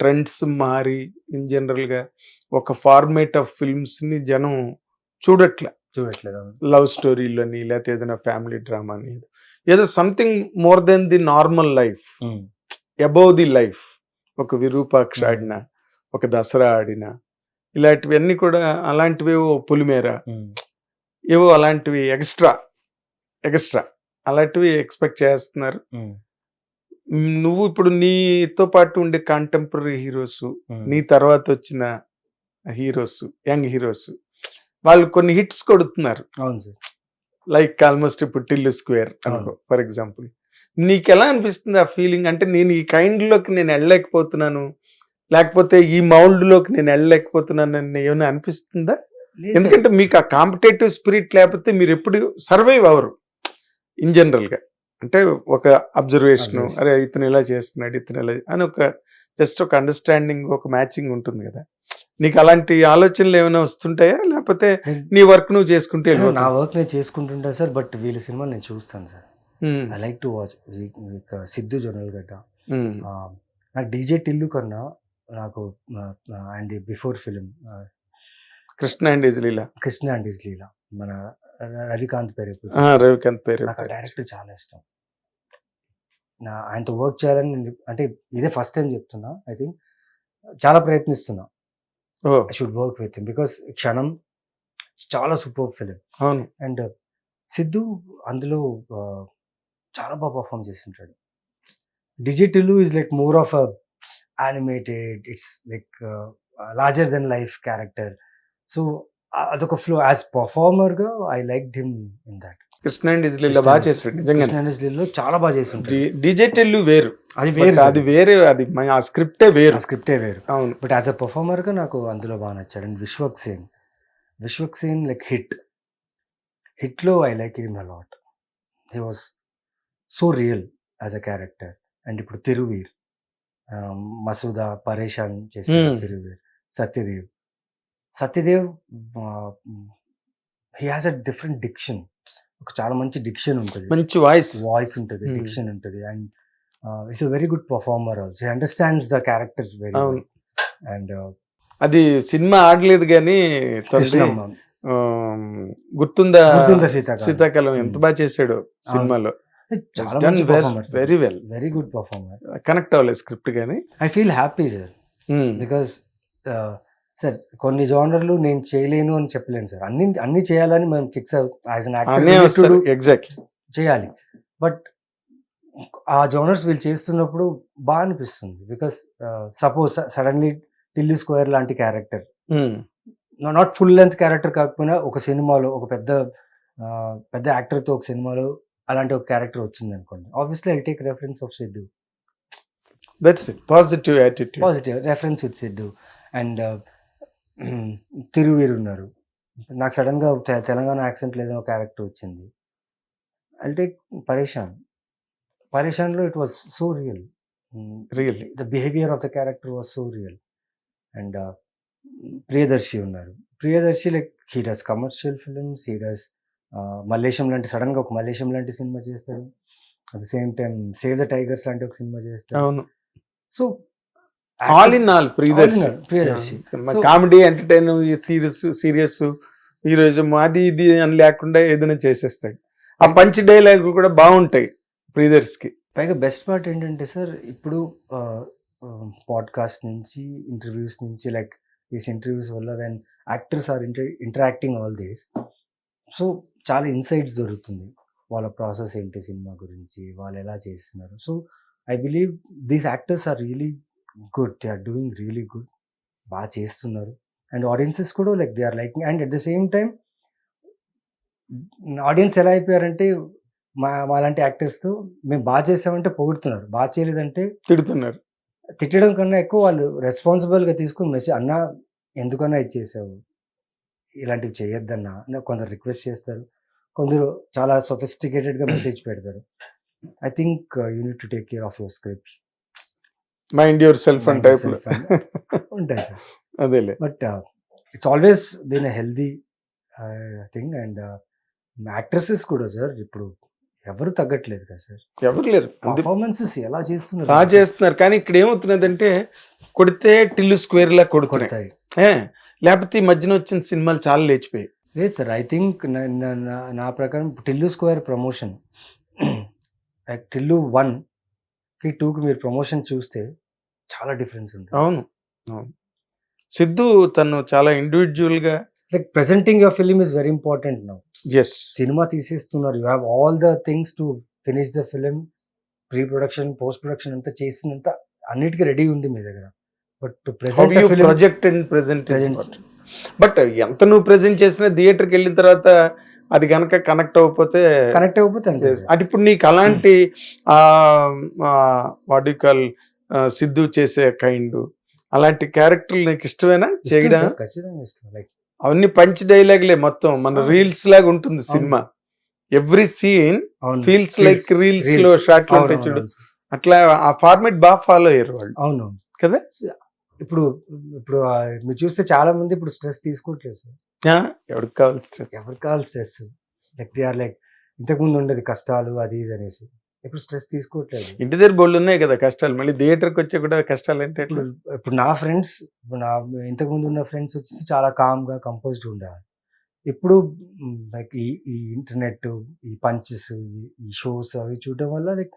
Trends మారి in జనరల్గా ఒక ఫార్మేట్ ఆఫ్ ఫిల్మ్స్ని జనం చూడట్లే. చూడట్లేదు లవ్ స్టోరీలని లేకపోతే ఏదైనా ఫ్యామిలీ డ్రామా అని ఏదో something more than the normal life. Above the life. ఒక విరూపాక్ష. ఆడిన ఒక దసరా ఆడిన ఇలాంటివన్నీ కూడా అలాంటివి ఏవో పులిమేర ఏవో అలాంటివి ఎక్స్ట్రా ఎక్స్ట్రా అలాంటివి ఎక్స్పెక్ట్ చేస్తున్నారు. నువ్వు ఇప్పుడు నీతో పాటు ఉండే కాంటెంపరీ హీరోస్ నీ తర్వాత వచ్చిన హీరోస్ యంగ్ హీరోస్ వాళ్ళు కొన్ని హిట్స్ కొడుతున్నారు. లైక్ ఆల్మోస్ట్ ఇప్పుడు టిల్లు స్క్వేర్ అనుకో. ఫర్ ఎగ్జాంపుల్ నీకు ఎలా అనిపిస్తుంది ఆ ఫీలింగ్ అంటే నేను ఈ కైండ్లోకి నేను వెళ్ళలేకపోతున్నాను లేకపోతే ఈ మౌల్డ్లోకి నేను వెళ్ళలేకపోతున్నాను అని ఏమైనా అనిపిస్తుందా? ఎందుకంటే మీకు ఆ కాంపిటేటివ్ స్పిరిట్ లేకపోతే మీరు ఎప్పుడు సర్వైవ్ అవరు ఇన్ జనరల్గా. అంటే ఒక అబ్జర్వేషన్. అరే ఇతను ఇలా చేస్తున్నాడు ఇతను ఇలా అని ఒక జస్ట్ ఒక అండర్స్టాండింగ్ ఒక మ్యాచింగ్ ఉంటుంది కదా. నీకు అలాంటి ఆలోచనలు ఏమైనా వస్తుంటాయా? లేకపోతే నీ వర్క్ నువ్వు చేసుకుంటే నా వర్క్ నేను చేసుకుంటుంటా సార్ బట్ వీళ్ళ సినిమా నేను చూస్తాను sir. I like to watch Siddhu Jonnalagadda. నాకు డీజే టిల్లు కన్నా నాకు and before film Krishna and ఇజ్లీలా Krishna and is లీలా మన రవికాంత్ పేరు రవికాంత్ పేరు నాకు డైరెక్టర్ చాలా ఇష్టం. నా ఆయనతో వర్క్ చేయాలని నేను- అంటే ఇదే ఫస్ట్ టైం చెప్తున్నా ఐ థింక్. చాలా ప్రయత్నిస్తున్నా. I should work with because Kshanam చాలా సూపర్ ఫిలిం. అవును. అండ్ సిద్ధు అందులో చాలా బాగా పర్ఫామ్ చేస్తుంటాడు digital is like more of a animated it's like larger than life character. So అదొక ఫ్లో యాజ్ పర్ఫార్మర్గా I like him in that Krishna and ఇజ్లీలా బాగా చేశాడు నిజంగా లో చాలా బాగా చేస్తుంటాడు డిజిటల్ వేరు. అది వేరు. అది వేరే అది ఆ స్క్రిప్టే వేరు. స్క్రిప్టే వేరు. అవును. బట్ యాజ్ అ పర్ఫార్మర్గా నాకు అందులో బాగా నచ్చాడు. And Vishwak Sen Vishwak Sen like hit హిట్లో I like him a lot he was so real as a character and ఇప్పుడు తిరువీర్ మసూదా పరేషాన్ చేసిన Hmm. Thiruveer Satyadev. Satyadev he has a different diction ఒక చాలా మంచి diction ఉంటుంది. మంచి వాయిస్ వాయిస్ ఉంటుంది Hmm. Diction ఉంటుంది. And it's a very good performer also understands the characters very. And అది సినిమా ఆడలేదు కానీ గుర్తుందా సీతాకాలం? ఎంత బాగా చేశాడు సినిమాలో. Very well very good performer connect అవ్వలేదు స్క్రిప్ట్ కానీ. I feel happy sir because sir కొన్ని జానర్లు నేను చేయలేను అని చెప్పలేను సార్. అన్ని అన్ని చేయాలని మేము ఫిక్స్ ఎగ్జాక్ట్ చేయాలి. బట్ ఆ జోనర్స్ వీళ్ళు చేస్తున్నప్పుడు బాగా అనిపిస్తుంది. Because suppose suddenly Tillu square లాంటి character not full length character కాకపోయినా ఒక సినిమాలో ఒక పెద్ద పెద్ద యాక్టర్తో ఒక సినిమాలో అలాంటి ఒక క్యారెక్టర్ వచ్చింది అనుకోండి obviously I take reference of Siddhu that's it positive attitude positive reference with Siddhu and Thiruveer ఉన్నారు. నాకు సడన్గా తెలంగాణ యాక్సెంట్ లేదని ఒక క్యారెక్టర్ వచ్చింది. I take Pareshan పరేషాన్లో it was so real really the behaviour of the character was so real and Priyadarshi ఉన్నారు. Priyadarshi like he does commercial films he does Mallesham లాంటి సడన్గా ఒక మల్లేశం లాంటి సినిమా చేస్తాడు. At the same time Save the Tigers లాంటి ఒక cinema చేస్తాడు. అవును. So all in all Priyadarshi comedy entertain serious serious heroism అది ఇది అని లేకుండా ఏదైనా చేసేస్తాడు. ఆ పంచ్ డైలాగ్ కూడా బాగుంటాయి ప్రియదర్శికి పైగా బెస్ట్ పార్ట్ ఏంటంటే సార్ ఇప్పుడు పాడ్కాస్ట్ నుంచి ఇంటర్వ్యూస్ నుంచి లైక్ దీస్ ఇంటర్వ్యూస్ వల్ల when actors are inter interacting all these so చాలా ఇన్సైట్స్ దొరుకుతుంది. వాళ్ళ ప్రాసెస్ ఏంటి సినిమా గురించి వాళ్ళు ఎలా చేస్తున్నారు. So I believe these actors are really good they are doing really good. బాగా చేస్తున్నారు. అండ్ ఆడియన్సెస్ కూడా like they are liking. And at the same time audience ఎలా అయిపోయారంటే మా మాలాంటి యాక్టర్స్తో మేము బాగా చేసామంటే పొగుడుతున్నారు. బాగా చేయలేదంటే తిడుతున్నారు. తిట్టడం కన్నా ఎక్కువ వాళ్ళు రెస్పాన్సిబుల్గా తీసుకుని మెసేజ్ అన్న ఎందుకన్నా ఇది చేసావు? ఇలాంటివి చేయొద్దన్నా. కొందరు రిక్వెస్ట్ చేస్తారు. కొందరు చాలా సొఫిస్టికేటెడ్గా మెసేజ్ పెడతారు. I think you need to take care of your scripts mind yourself and type ఉంటాయి సార్. అదేలే. But it's always been a healthy thing and actresses కూడా సార్ ఇప్పుడు ఎవరు తగ్గట్లేదు కదా సార్. ఎవరు లేరు. పర్ఫార్మెన్సెస్ ఎలా చేస్తున్నారు? బాగా చేస్తున్నారు. కానీ ఇక్కడ ఏమవుతున్నదంటే కొడితే టిల్లు స్క్వేర్ లా ఏ, లేకపోతే ఈ మధ్యన వచ్చిన సినిమాలు చాలా లేచిపోయాయి. లేదు సార్ ఐ థింక్ నా ప్రకారం టిల్లు స్క్వేర్ ప్రమోషన్ టిల్లు వన్కి టూకి మీరు ప్రమోషన్ చూస్తే చాలా డిఫరెన్స్ ఉంటుంది. అవును. అవును. సిద్ధు తను చాలా ఇండివిజువల్గా like presenting your film is very important now yes cinema తీసేస్తున్నారు. You have all the things to finish the film pre production post production అంతా చేసినంత అన్నిటికీ రెడీ ఉంది మీ దగ్గర. But to present project and present Present. But ఎంత నువ్వు present చేసినా థియేటర్కి వెళ్ళిన తర్వాత అది గనక కనెక్ట్ అవ్వకపోతే కనెక్ట్ అయిపోతే అంతే. Yes. అది ఇప్పుడు నీకు అలాంటి వాట్ యు కాల్ సిద్ధు చేసే కైండ్. అలాంటి క్యారెక్టర్లు నీకు ఇష్టమేనా? ఇష్టం చేయడం సార్, ఖచ్చితంగా ఇష్టం లైక్. అవన్నీ పంచ్ డైలాగ్లే మొత్తం మన. రీల్స్ లాగా ఉంటుంది cinema. Every scene feels. Like reels. లో షార్ట్ ఉంటాయి చూడు. అట్లా ఆ ఫార్మేట్ బాగా ఫాలో అయ్యారు వాళ్ళు. అవును కదా? ఇప్పుడు ఇప్పుడు మీరు చూస్తే చాలా మంది ఇప్పుడు స్ట్రెస్ తీసుకోవట్లేదు సార్. ఎవరికి కావాలి స్ట్రెస్? ఎవరికి కావాలి stress? Like they are like ఇంతకుముందు ఉండేది కష్టాలు అది ఇది అనేసి. ఇప్పుడు స్ట్రెస్ తీసుకోవట్లేదు ఇంటి దగ్గర బోళ్ళు ఉన్నాయి కదా కష్టాలు మళ్ళీ థియేటర్కి వచ్చే కూడా కష్టాలు అంటే? ఇప్పుడు ఇప్పుడు నా ఫ్రెండ్స్ ఇప్పుడు నా ఇంతకు ముందు ఉన్న ఫ్రెండ్స్ వచ్చేసి చాలా కామ్గా కంపోజ్డ్ ఉండేవారు ఇప్పుడు లైక్ ఈ ఈ ఇంటర్నెట్ ఈ పంచెస్ ఈ షోస్ అవి చూడడం వల్ల like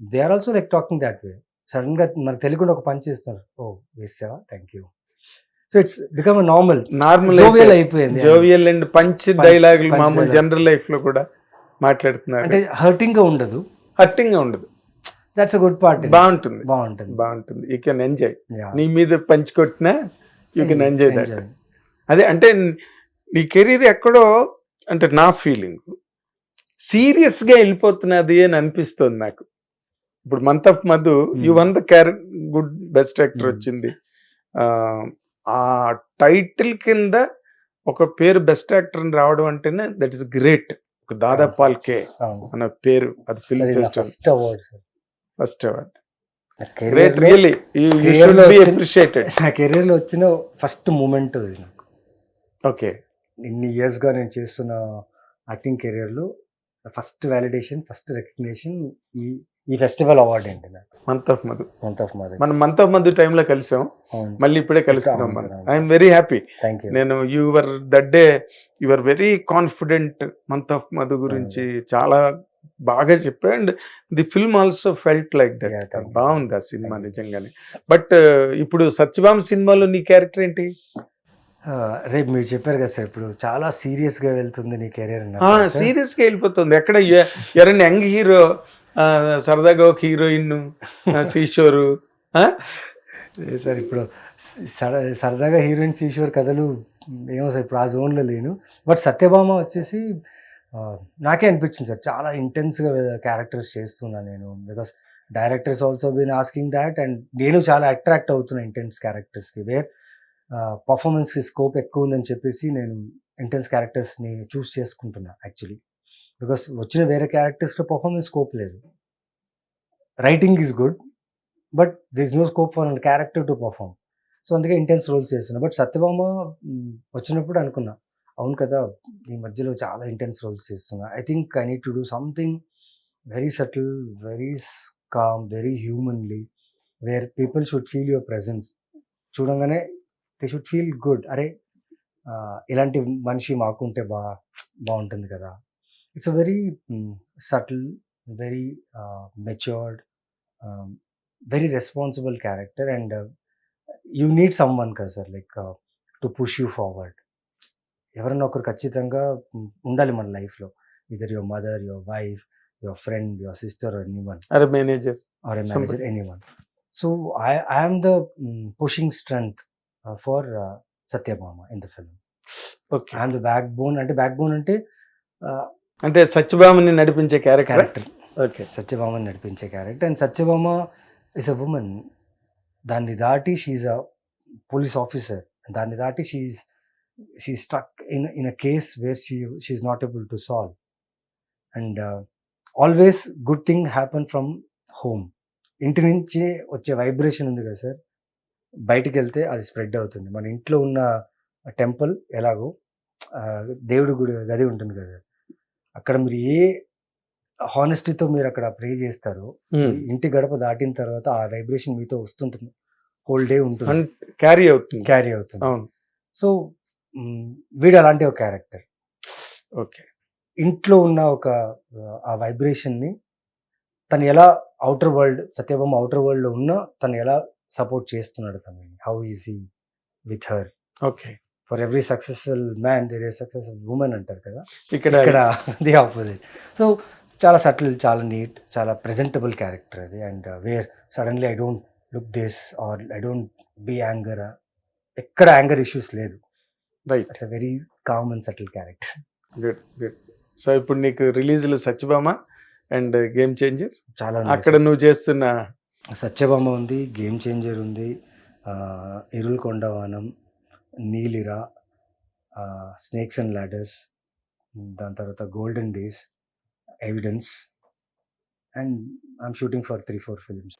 they are also like talking that way సడన్గా మనకు తెలియకుండా ఒక పంచ్ ఇస్తారు ఓ వేసావా? Thank you so it's become normal normal jovial అయిపోయింది జోవియల్ అండ్ పంచ్ డైలాగులు మామూలు. జనరల్ లైఫ్లో కూడా మాట్లాడుతున్నారు. అంటే హర్టింగ్గా ఉండదు. హర్టింగ్ ఉండదు. దట్స్ గుడ్ పార్ట్ బాగుంటుంది. బాగుంటుంది. బాగుంటుంది. You can enjoy. నీ మీద పంచ్ కొట్టినా యూ కెన్ ఎంజాయ్ దట్. అదే అంటే నీ కెరీర్ ఎక్కడో అంటే నా ఫీలింగ్. సీరియస్గా వెళ్ళిపోతున్నది అని అనిపిస్తుంది నాకు. ఇప్పుడు month of Madhu. You won the క్యారె good best actor. వచ్చింది. ఆ, ఆ టైటిల్ కింద ఒక పేరు బెస్ట్ యాక్టర్ అని రావడం అంటేనే దట్ ఇస్ గ్రేట్ ఒక దాదా Yes. పాల్కే అవును. అన్న పేరు అది film festival first award first award great career లో- రియలీ యూ షుడ్ బి వచ్చిన- అప్రిషియేటెడ్ నా కెరీర్లో వచ్చిన ఫస్ట్ మూమెంట్ ఇది నాకు. ఓకే ఇన్ని ఇయర్స్గా నేను చేస్తున్న యాక్టింగ్ కెరీర్లో ఫస్ట్ వ్యాలిడేషన్ ఫస్ట్ రికగ్నిషన్ ఈ ఈ ఫెస్టివల్ అవార్డ్ అండి నాకు? Month of Madhu month of mother మనం మంత్ ఆఫ్ మధు టైంలో కలిసాం. మళ్ళీ ఇప్పుడే కలుస్తున్నాం మనం. I'm very happy thank you నేను your that day your very confident month of Madhu గురించి చాలా బాగా చెప్పా and the film also felt like that. బాగుంది ఆ సినిమా. నిజంగానే. బట్ ఇప్పుడు సత్యభామ సినిమాలో నీ క్యారెక్టర్ ఏంటి? రేపు మీరు చెప్పారు కదా సార్ ఇప్పుడు చాలా సీరియస్గా వెళ్తుంది నీ కెరీర్ సీరియస్గా వెళ్ళిపోతుంది. ఎక్కడ ఎవరైనా యంగ్ హీరో సరదాగా ఒక హీరోయిన్ శ్రీషోరు సార్ ఇప్పుడు సర- సరదాగా హీరోయిన్ ఈశ్వర్ కథలు ఏమో సార్ ఇప్పుడు ఆ జోన్లో లేను. బట్ సత్యభామ వచ్చేసి నాకే అనిపించింది సార్ చాలా ఇంటెన్స్గా క్యారెక్టర్స్ చేస్తున్నా నేను. Because directors also been asking that and నేను చాలా అట్రాక్ట్ అవుతున్నా ఇంటెన్స్ క్యారెక్టర్స్కి. వేర్ పర్ఫార్మెన్స్కి స్కోప్ ఎక్కువ ఉందని చెప్పేసి నేను ఇంటెన్స్ క్యారెక్టర్స్ని చూస్ చేసుకుంటున్నా యాక్చువల్లీ బికాస్ వచ్చిన వేరే క్యారెక్టర్స్లో పర్ఫార్మెన్స్ స్కోప్ లేదు. Writing is good but there is no scope for character to perform so అందుకే ఇంటెన్స్ రోల్స్ చేస్తున్నా. బట్ సత్యభామ వచ్చినప్పుడు అనుకున్నా అవును కదా ఈ మధ్యలో చాలా ఇంటెన్స్ రోల్స్ చేస్తున్నా. I think I need to do something very subtle very calm very humanly where people should feel your presence చూడంగానే దే షుడ్ ఫీల్ గుడ్ అరే ఇలాంటి మనిషి మాకుంటే బా బాగుంటుంది కదా. It's a very subtle very matured very responsible character and you need someone కదా sir like to push you forward ఎవరన్నా ఒకరు ఖచ్చితంగా ఉమ్, ఉండాలి మన లైఫ్లో either your mother your wife your friend your sister anyone అరే manager or a Somebody. manager, anyone. So I, I am the uh, Satyabhama in the film. Okay I am the backbone అంటే backbone అంటే uh, అంటే సత్యభామని నడిపించే character? Character. Okay. సత్యభామని నడిపించే character. And Satyabhama is a woman దాన్ని దాటి she a police officer దాన్ని దాటి she she struck in in a case where she she not able to solve and always good thing happen from home ఇంటి నుంచి వచ్చే vibration ఉంది కదా sir బయటికి వెళ్తే అది స్ప్రెడ్ అవుతుంది. మన ఇంట్లో ఉన్న టెంపుల్ ఎలాగో దేవుడి గుడి గది ఉంటుంది కదా సార్. అక్కడ మీరు ఏ హానెస్టీతో మీరు అక్కడ ప్రే చేస్తారు. ఇంటి గడప దాటిన తర్వాత ఆ వైబ్రేషన్ మీతో వస్తుంటుంది. హోల్ డే ఉంటుంది. క్యారీ అవుతుంది. క్యారీ అవుతుంది. సో వీడు అలాంటి ఒక క్యారెక్టర్. ఓకే. ఇంట్లో ఉన్న ఒక ఆ వైబ్రేషన్ని తను ఎలా అవుటర్ వరల్డ్ సత్యభామ అవుటర్ వరల్డ్లో ఉన్న తను ఎలా సపోర్ట్ చేస్తున్నాడు తనని. How easy with her okay for every successful man there a successful woman అంటారు కదా? ఇక్కడ ఇక్కడ ది ఆపోజిట్ సో చాలా సటిల్ చాలా నీట్ చాలా ప్రెజెంటబుల్ క్యారెక్టర్ అది. And where suddenly I don't look this or I don't be anger ఎక్కడ anger issues లేదు. Right it's a very calm and subtle character good good so ఇప్పుడు నీకు రిలీజ్లు Satyabhama and Game Changer చాలా అక్కడ నువ్వు చేస్తున్న సత్యభామ ఉంది గేమ్ చేంజర్ ఉంది ఎరుల్ వనం నీలిరా స్నేక్స్ అండ్ ల్యాడర్స్ దాని తర్వాత golden days evidence and I'm shooting for three four films